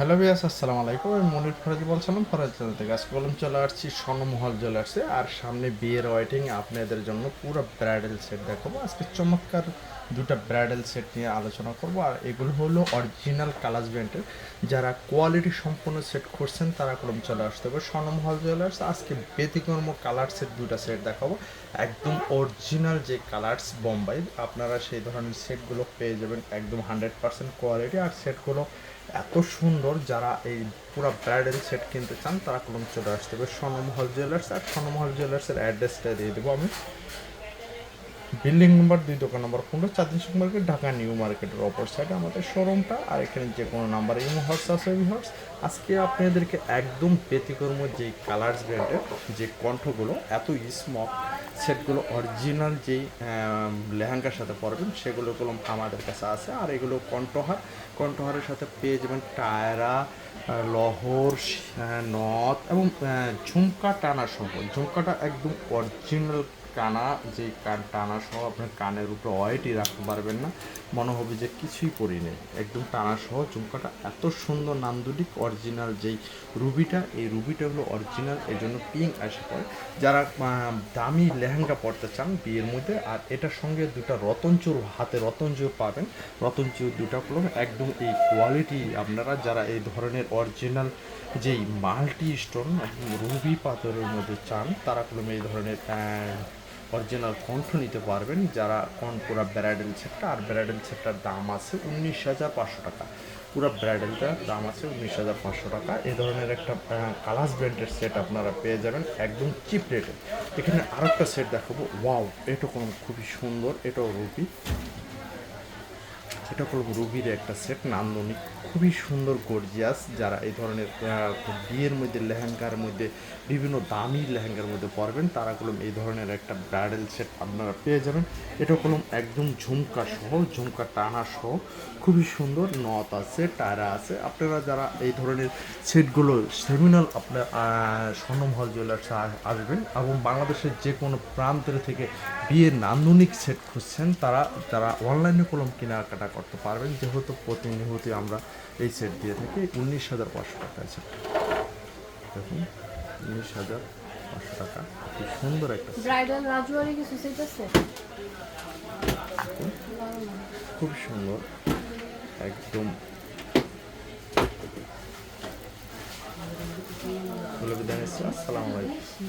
Hello বিয়াস আসসালামু আলাইকুম। আমি মনির ফরাজি বলছিলাম, ফরাজ চ্যানেল থেকে আজকে বললাম চলে আসছি, স্বর্ণমহল চলে আসছে। আর সামনে বিয়ের ওয়েটিং আপনাদের জন্য পুরো ব্রাইডাল সেট দেখাবো। আজকে চমৎকার দুটো ব্রাইডাল সেট নিয়ে আলোচনা করব। আর এগুলো হলো অরিজিনাল কালাস ব্র্যান্ডের যারা কোয়ালিটি সম্পন্ন সেট করছেন তারা কলম চলে আসতে হবে, স্বর্ণমহল জুয়েলার্স আজকে ব্যতিক্রম কালার সেট দুটো সেট দেখাবো। একদম অরিজিনাল যে কালার্স বোম্বাই আপনারা সেই ধরনের সেটগুলো পেয়ে যাবেন একদম হান্ড্রেড পার্সেন্ট কোয়ালিটি আর সেটগুলো এত সুন্দর যারা এই পুরো ব্রাইডাল সেট কিনতে চান, তারা কলম চলে আসতে হবে স্বর্ণমহল জুয়েলার্স আর স্বর্ণমহল জুয়েলার্সের অ্যাড্রেসটা দিয়ে দেবো আমি। বিল্ডিং নম্বর দুই, দোকান নম্বর পনেরো, চাঁদনি মার্কেট ঢাকা নিউ মার্কেটের অপর সাইডে আমাদের শোরুমটা আর এখানে যে কোনো নাম্বার ইমো হর্স আছে হর্স আজকে আপনাদেরকে একদম ব্যতিক্রম যে কালার্স ব্র্যান্ডের যে কণ্ঠগুলো, এত স্মক সেটগুলো অরিজিনাল যেই লেহেঙ্গার সাথে পরবেন, সেগুলো গুলো আমাদের কাছে আছে, আর এগুলো কণ্ঠহার কণ্ঠহারের সাথে পেয়ে যাবেন টায়রা লহর নথ এবং ঝুমকা টানা সহ। ঝুমকাটা একদম অরিজিনাল কানা, যে কান টানা সহ আপনার কানের উপরে ওয়াইটই রাখতে পারবেন না। মনে হবে যে কিছুই পরি নেই একদম টানা সহ ঝুমকাটা এত সুন্দর নান্দনিক অরিজিনাল যেই রুবিটা, এই রুবিটা হলো অরিজিনাল এই জন্য পিঙ্ক আসে পড়ে যারা দামি লেহেঙ্গা পরতে চান বিয়ের মধ্যে, আর এটার সঙ্গে দুটো রতনচুর হাতে রতনচুর পাবেন রতনচুর দুটা কলম একদম এই কোয়ালিটি আপনারা, যারা এই ধরনের অরিজিনাল যেই মাল্টি স্টোন রুবি পাথরের মধ্যে চান, তারা কলম এই ধরনের অরিজিনাল কণ্ঠ নিতে পারবেন। যারা কন পুরো ব্রাইডাল সেটটা আর ব্রাইডাল সেটটার দাম আছে উনিশ হাজার পাঁচশো টাকা। পুরো ব্রাইডালটার দাম আছে উনিশ হাজার পাঁচশো টাকা। এ ধরনের একটা কালাস ব্র্যান্ডের সেট আপনারা পেয়ে যাবেন একদম চিপ রেটে এখানে আরেকটা সেট দেখাবো। ওয়াও এটা কোনো খুবই সুন্দর, এটাও রুবি এটা হলো রুবির একটা সেট নান্দনিক, খুবই সুন্দর গর্জিয়াস যারা এই ধরনের বিয়ের মধ্যে, লেহেঙ্গার মধ্যে, বিভিন্ন দামি লেহেঙ্গার মধ্যে পরবেন, তারা কলম এই ধরনের একটা ব্রাইডাল সেট আপনারা পেয়ে যাবেন। এটা কলম একদম ঝুমকা সহ, ঝুমকা টানা সহ, খুবই সুন্দর, নথ আছে, টায়রা আছে। আপনারা যারা এই ধরনের সেটগুলো সেমিনাল আপনার স্বর্ণমহল জুয়েলার্সে আসবেন এবং বাংলাদেশের যে কোনো প্রান্তের থেকে বিয়ের নান্দনিক সেট খুঁজছেন, তারা তারা অনলাইনে কলম কেনাকাটা করতে পারবেন। যেহেতু প্রতিনিহতি আমরা এই সেট দিয়ে থাকি উনিশ হাজার পাঁচশো টাকা আছে। দেখুন উনিশ হাজার পাঁচশো টাকা। খুব সুন্দর একটা set, ব্রাইডাল রাজওয়ারি কিছু সেট আছে? খুব সুন্দর। একদম আসসালামু আলাইকুম।